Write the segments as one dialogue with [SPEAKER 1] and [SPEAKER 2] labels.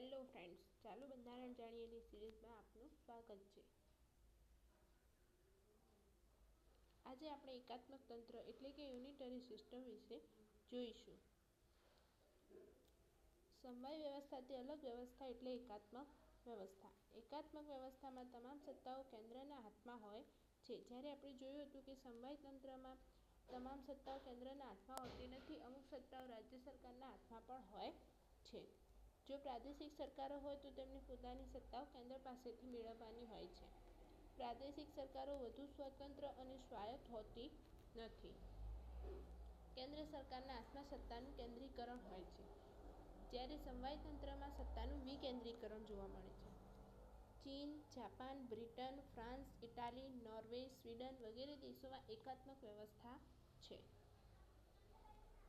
[SPEAKER 1] Hello friends ચાલુ બંધારણ જાણીએની સિરીઝમાં આપનું સ્વાગત છે. આજે આપણે એકાત્મક તંત્ર એટલે કે યુનિટરી સિસ્ટમ વિશે જોઈશું. સમવાય વ્યવસ્થાથી અલગ વ્યવસ્થા એટલે એકાત્મક વ્યવસ્થા. એકાત્મક વ્યવસ્થામાં તમામ સત્તાઓ કેન્દ્રના હાથમાં હોય છે. જ્યારે આપણે જોયું હતું કે સમવાય તંત્રમાં તમામ સત્તાઓ કેન્દ્રના હાથમાં હોતી નથી, અમુક સત્તાઓ રાજ્ય સરકારના હાથમાં પણ હોય છે. જો પ્રાદેશિક સરકારો હોય તો તેમની પોતાની સત્તાઓ કેન્દ્ર પાસેથી મેળવવાની હોય છે. પ્રાદેશિક સરકારો વધુ સ્વતંત્ર અને સ્વાયત્ત હોતી નથી. કેન્દ્ર સરકારના હાથમાં સત્તાનું કેન્દ્રીકરણ હોય છે. જ્યારે સમવાય તંત્રમાં સત્તાનું વિકેન્દ્રીકરણ જોવા મળે છે. ચીન, Japan, Britain, France, Italy, Norway, Sweden વગેરે દેશોમાં એકાત્મક વ્યવસ્થા છે.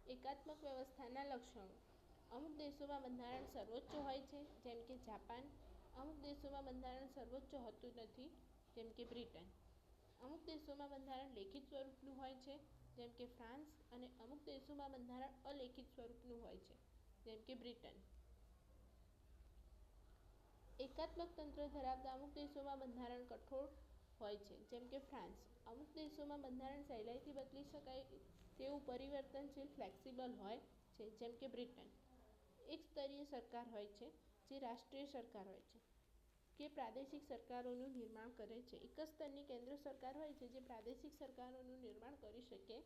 [SPEAKER 1] એકાત્મક વ્યવસ્થાના લક્ષણો. અમુક દેશોમાં બંધારણ સર્વોચ્ચ હોય છે, જેમ કે જાપાન. અમુક દેશોમાં બંધારણ સર્વોચ્ચ હોતું નથી, જેમ કે બ્રિટન. અમુક દેશોમાં બંધારણ લેખિત સ્વરૂપનું હોય છે, જેમ કે ફ્રાન્સ. અને અમુક દેશોમાં બંધારણ અલેખિત સ્વરૂપનું હોય છે, જેમ કે બ્રિટન. એકાત્મક તંત્ર ધરાવતા અમુક દેશોમાં બંધારણ કઠોર હોય છે, જેમ કે ફ્રાન્સ. અમુક દેશોમાં બંધારણ સહેલાઈથી બદલી શકાય તેવું પરિવર્તનશીલ ફ્લેક્સિબલ હોય છે, જેમ કે બ્રિટન. એક સ્તરીય સરકાર હોય છે, જે રાષ્ટ્રીય સરકાર હોય છે, કે પ્રાદેશિક સરકારોનું નિર્માણ કરે છે. એક જ સ્તરની કેન્દ્ર સરકાર હોય છે, જે પ્રાદેશિક સરકારોનું નિર્માણ કરી શકે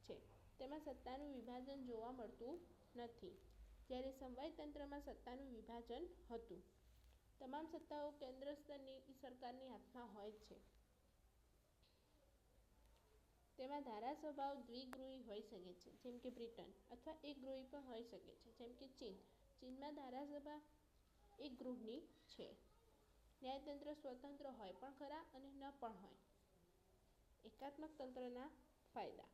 [SPEAKER 1] છે. તેમાં સત્તાનું વિભાજન જોવા મળતું નથી. જ્યારે સમવાય તંત્રમાં સત્તાનું વિભાજન હતું. તમામ સત્તાઓ કેન્દ્ર સ્તરની સરકારની હાથમાં હોય છે. તેમાં ધારાસભાઓ દ્વિગૃહી હોઈ શકે છે, જેમ કે બ્રિટન, અથવા એક ગૃહી પણ હોઈ શકે છે, જેમ કે ચીન. ચીનમાં ધારાસભા એક ગૃહની છે. ન્યાયતંત્ર સ્વતંત્ર હોય પણ ખરા અને ન પણ હોય. એકાત્મક તંત્રના ફાયદા.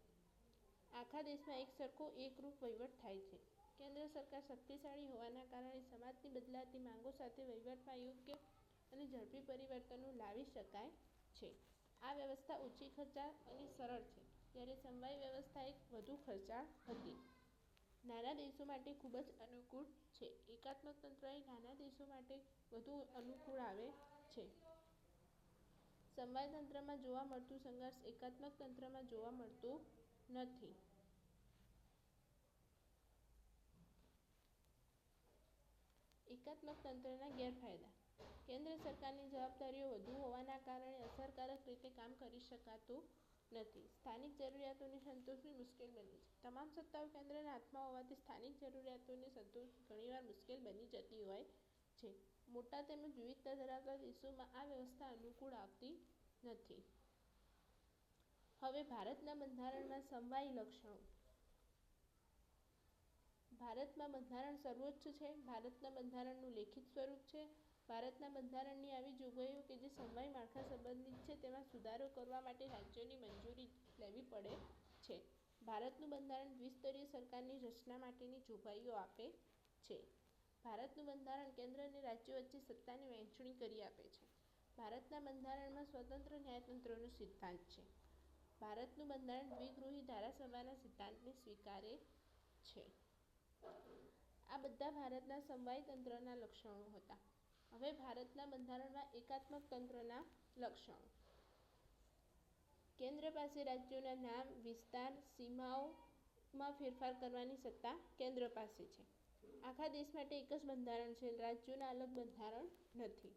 [SPEAKER 1] આખા દેશમાં એક સરખો એકરૂપ વહીવટ થાય છે. કેન્દ્ર સરકાર શક્તિશાળી હોવાના કારણે સમાજની બદલાતી માંગો સાથે વહીવટમાં યોગ્ય અને ઝડપી પરિવર્તનો લાવી શકાય છે. આ વ્યવસ્થા ઓછી ખર્ચાળ અને સરળ છે. જ્યારે સમવાય વ્યવસ્થા એક વધુ ખર્ચાળ હતી. નાના દેશો માટે ખૂબ જ અનુકૂળ છે. એકાત્મક તંત્ર એ નાના દેશો માટે વધુ અનુકૂળ આવે છે. સમવાય તંત્રમાં જોવા મળતું સંઘર્ષ એકાત્મક તંત્રમાં જોવા મળતું નથી. એકાત્મક તંત્રના ગેરફાયદા. કેન્દ્ર સરકારની જવાબદારીઓ વધુ હોવાના કારણે અસરકારક રીતે કામ કરી શકાતું નથી. સ્થાનિક જરૂરિયાતોની સંતોષવી મુશ્કેલ બની છે. તમામ સત્તાઓ કેન્દ્રના હાથમાં હોવાથી સ્થાનિક જરૂરિયાતોને સંતોષ ઘણીવાર મુશ્કેલ બની જતી હોય છે. મોટા તેમજ વિવિધતા ધરાવતા દેશોમાં આ વ્યવસ્થા અનુકૂળ આવતી નથી. હવે ભારતના બંધારણમાં સમવાય લક્ષણો. ભારતમાં બંધારણ સર્વોચ્ચ છે. ભારતના બંધારણનું લેખિત સ્વરૂપ છે. ભારતના બંધારણની આવી જોગવાઈઓ કે જે સમવાય માળખા સંબંધિત છે, તેમાં સુધારો કરવા માટે રાજ્યોની મંજૂરી લેવી પડે છે. ભારતનું બંધારણ દ્વિસ્તરીય સરકારની રચના માટેની જોગવાઈઓ આપે છે. ભારતનું બંધારણ કેન્દ્ર અને રાજ્યો વચ્ચે સત્તાની વહેંચણી કરી આપે છે. ભારતના બંધારણમાં સ્વતંત્ર ન્યાયતંત્રનો સિદ્ધાંત છે. ભારતનું બંધારણ દ્વિગૃહી ધારાસભાના સિદ્ધાંતને સ્વીકારે છે. આ બધા ભારતના સમવાય તંત્રના લક્ષણો હતા. હવે ભારતના બંધારણમાં એકાત્મક તંત્રના લક્ષણ. કેન્દ્ર પાસે રાજ્યોના નામ, વિસ્તાર, સીમાઓમાં ફેરફાર કરવાની સત્તા કેન્દ્ર પાસે છે. આખા દેશ માટે એક જ બંધારણ છે, રાજ્યોના અલગ બંધારણ નથી.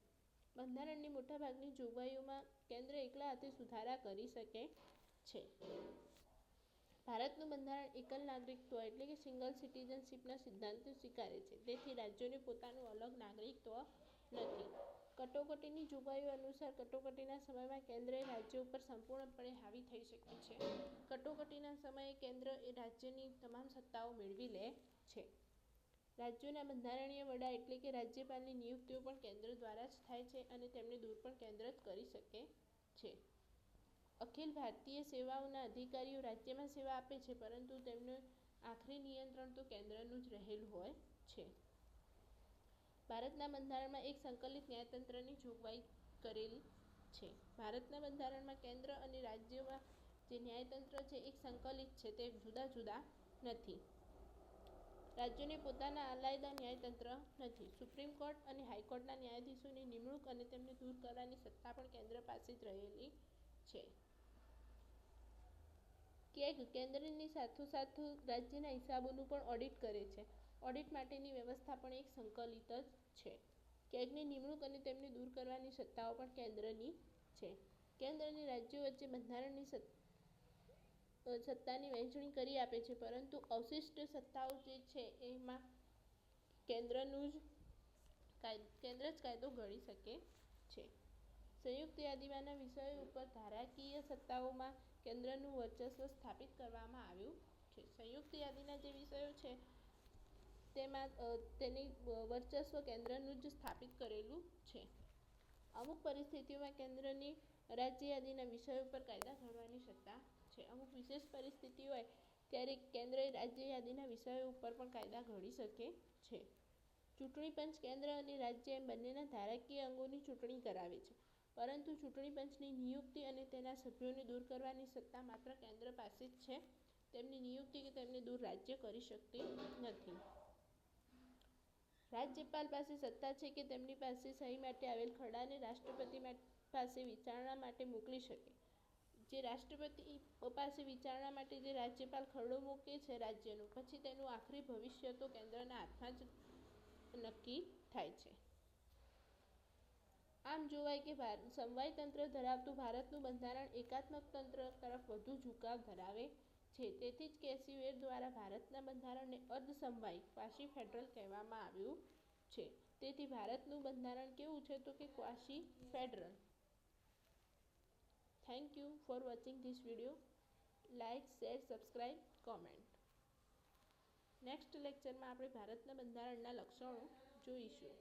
[SPEAKER 1] બંધારણની મોટાભાગની જોગવાઈઓમાં કેન્દ્ર એકલા હાથે સુધારા કરી શકે છે. ભારતનું બંધારણ એકલ નાગરિકત્વ એટલે કે સિંગલ સિટીઝનશીપના સિદ્ધાંતો સ્વીકારે છે. તેથી રાજ્યોને પોતાનું અલગ નાગરિકત્વ નથી. કટોકટીની જોગવાઈઓ અનુસાર કટોકટીના સમયમાં કેન્દ્ર એ રાજ્ય ઉપર સંપૂર્ણપણે હાવી થઈ શકે છે. કટોકટીના સમયે કેન્દ્ર એ રાજ્યની તમામ સત્તાઓ મેળવી લે છે. રાજ્યોના બંધારણીય વડા એટલે કે રાજ્યપાલની નિયુક્તિઓ પણ કેન્દ્ર દ્વારા જ થાય છે અને તેમને દૂર પણ કેન્દ્ર જ કરી શકે છે. અખિલ ભારતીય સેવાઓના અધિકારીઓ રાજ્યમાં સેવા આપે છે, પરંતુ તેમનું આખરી નિયંત્રણ તો કેન્દ્રનું જ રહેલું હોય છે. ભારતના બંધારણમાં એક સંકલિત ન્યાયતંત્રની જોગવાઈ કરેલ છે. ભારતના બંધારણમાં કેન્દ્ર અને રાજ્યોમાં જે ન્યાયતંત્ર છે એક સંકલિત છે તે જુદા જુદા નથી. રાજ્યોને પોતાના અલાયદા ન્યાયતંત્ર નથી. સુપ્રીમ કોર્ટ અને હાઈકોર્ટના ન્યાયાધીશોની નિમણૂક અને તેમને દૂર કરવાની સત્તા પણ કેન્દ્ર પાસે જ રહેલી છે. કેગ કેન્દ્રની સાથોસાથ રાજ્યના હિસાબોનું પણ ઓડિટ કરે છે. ઓડિટ માટેની વ્યવસ્થા પણ એક સંકલિત જ છે. કેગની નિમણૂક અને તેમને દૂર કરવાની સત્તાઓ પણ કેન્દ્રની છે. કેન્દ્ર અને રાજ્યો વચ્ચે બંધારણની સત્તા સત્તાની વહેંચણી કરી આપે છે, પરંતુ અવશિષ્ટ સત્તાઓ જે છે એમાં કેન્દ્રનું જ કેન્દ્ર જ કાયદો ઘડી શકે છે. સંયુક્ત યાદીમાંના વિષયો ઉપર ધારાકીય સત્તાઓમાં કેન્દ્રનું વર્ચસ્વ સ્થાપિત કરવામાં આવ્યું છે. સંયુક્ત યાદીના જે વિષયો છે તેમાં તેની વર્ચસ્વ કેન્દ્રનું જ સ્થાપિત કરેલું છે. અમુક પરિસ્થિતિઓમાં કેન્દ્રની રાજ્ય યાદીના વિષયો પર કાયદા ઘડવાની સત્તા છે. અમુક વિશેષ પરિસ્થિતિ હોય ત્યારે કેન્દ્ર રાજ્ય યાદીના વિષયો ઉપર પણ કાયદા ઘડી શકે છે. ચૂંટણી પંચ કેન્દ્ર અને રાજ્ય એમ બંનેના ધારાકીય અંગોની ચૂંટણી કરાવે છે. પરંતુ ચૂંટણી પંચની નિયુક્તિ અને તેના સભ્યોને દૂર કરવાની સત્તા માત્ર કેન્દ્ર પાસે જ છે. તેમની નિયુક્તિ કે તેમને દૂર રાજ્ય કરી શકતી નથી. રાજ્યપાલ પાસે સત્તા છે કે તેમની પાસે સહી માટે આવેલ ખરડાને રાષ્ટ્રપતિ પાસે વિચારણા માટે મોકલી શકે. જે રાષ્ટ્રપતિ પાસે વિચારણા માટે જે રાજ્યપાલ ખરડો મૂકે છે રાજ્યનું, પછી તેનું આખરી ભવિષ્ય તો કેન્દ્રના હાથમાં જ નક્કી થાય છે. આમ જોવાય કે સમવાય તંત્ર ધરાવતું ભારતનું બંધારણ એકાત્મક તંત્ર તરફ વધુ ઝુકાવ ધરાવે છે. તેથી જ કેસીવેર દ્વારા ભારતના બંધારણને અર્ધ ક્વાશી ફેડરલ કહેવામાં આવ્યું છે. તેથી ભારતનું બંધારણ કેવું છે તો કે quasi federal. Thank you for watching this video like share subscribe comment next લેક્ચરમાં આપણે ભારતના બંધારણના લક્ષણો જોઈશું.